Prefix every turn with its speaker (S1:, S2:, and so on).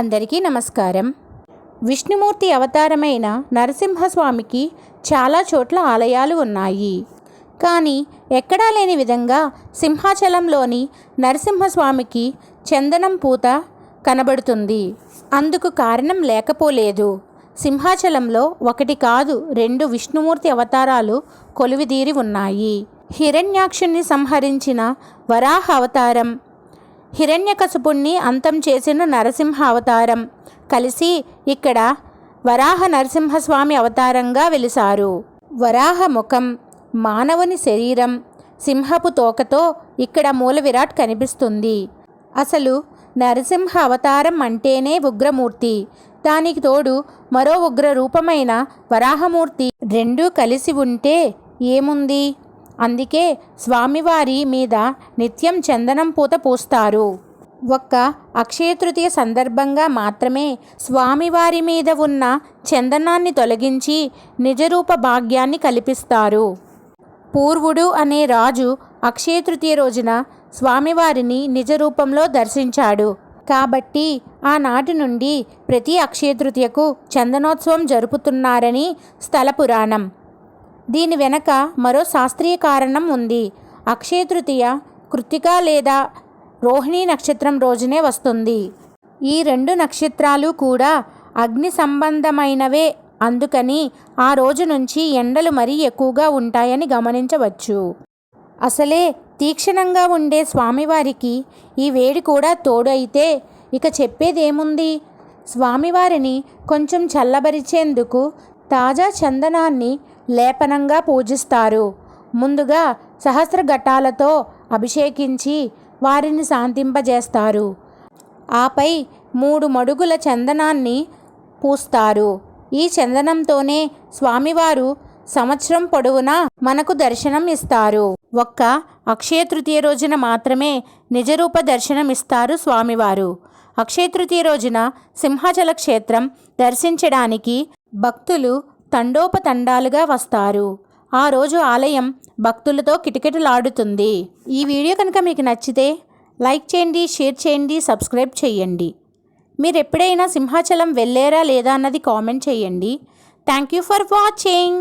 S1: అందరికీ నమస్కారం. విష్ణుమూర్తి అవతారమైన నరసింహస్వామికి చాలా చోట్ల ఆలయాలు ఉన్నాయి. కానీ ఎక్కడా లేని విధంగా సింహాచలంలోని నరసింహస్వామికి చందనం పూత కనబడుతుంది. అందుకు కారణం లేకపోలేదు. సింహాచలంలో ఒకటి కాదు రెండు విష్ణుమూర్తి అవతారాలు కొలువిదీరి ఉన్నాయి. హిరణ్యాక్షుణ్ణి సంహరించిన వరాహ అవతారం హిరణ్యకశపుణ్ణి అంతం చేసిన నరసింహ అవతారం కలిసి ఇక్కడ వరాహ నరసింహస్వామి అవతారంగా వెలిసారు. వరాహ ముఖం మానవుని శరీరం సింహపు తోకతో ఇక్కడ మూల విరాట్ కనిపిస్తుంది. అసలు నరసింహ అవతారం అంటేనే ఉగ్రమూర్తి. దానికి తోడు మరో ఉగ్ర రూపమైన వరాహమూర్తి రెండూ కలిసి ఉంటే ఏముంది? అందుకే స్వామివారి మీద నిత్యం చందనం పూత పూస్తారు. ఒక్క అక్షయ తృతీయ సందర్భంగా మాత్రమే స్వామివారి మీద ఉన్న చందనాన్ని తొలగించి నిజరూప భాగ్యాన్ని కల్పిస్తారు. పూర్వుడు అనే రాజు అక్షయ తృతీయ రోజున స్వామివారిని నిజ రూపంలో దర్శించాడు. కాబట్టి ఆనాటి నుండి ప్రతి అక్షయ తృతీయకు చందనోత్సవం జరుపుతున్నారని స్థల పురాణం. దీని వెనక మరో శాస్త్రీయ కారణం ఉంది. అక్షయ తృతీయ కృత్తిక లేదా రోహిణీ నక్షత్రం రోజునే వస్తుంది. ఈ రెండు నక్షత్రాలు కూడా అగ్ని సంబంధమైనవే. అందుకని ఆ రోజు నుంచి ఎండలు మరీ ఎక్కువగా ఉంటాయని గమనించవచ్చు. అసలే తీక్షణంగా ఉండే స్వామివారికి ఈ వేడి కూడా తోడైతే ఇక చెప్పేదేముంది? స్వామివారిని కొంచెం చల్లబరిచేందుకు తాజా చందనాన్ని లేపనంగా పూజిస్తారు. ముందుగా సహస్ర ఘటాలతో అభిషేకించి వారిని శాంతింపజేస్తారు. ఆపై మూడు మడుగుల చందనాన్ని పూస్తారు. ఈ చందనంతోనే స్వామివారు సంవత్సరం పొడవునా మనకు దర్శనం ఇస్తారు. ఒక్క అక్షయ తృతీయ రోజున మాత్రమే నిజరూప దర్శనం ఇస్తారు స్వామివారు. అక్షయ తృతీయ రోజున సింహాచల క్షేత్రం దర్శించడానికి భక్తులు తండోపతండాలుగా వస్తారు. ఆ రోజు ఆలయం భక్తులతో కిటకిటలాడుతుంది. ఈ వీడియో కనుక మీకు నచ్చితే లైక్ చేయండి షేర్ చేయండి సబ్స్క్రైబ్ చేయండి. మీరు ఎప్పుడైనా సింహాచలం వెళ్ళారా లేదా అన్నది కామెంట్ చేయండి. Thank you for watching.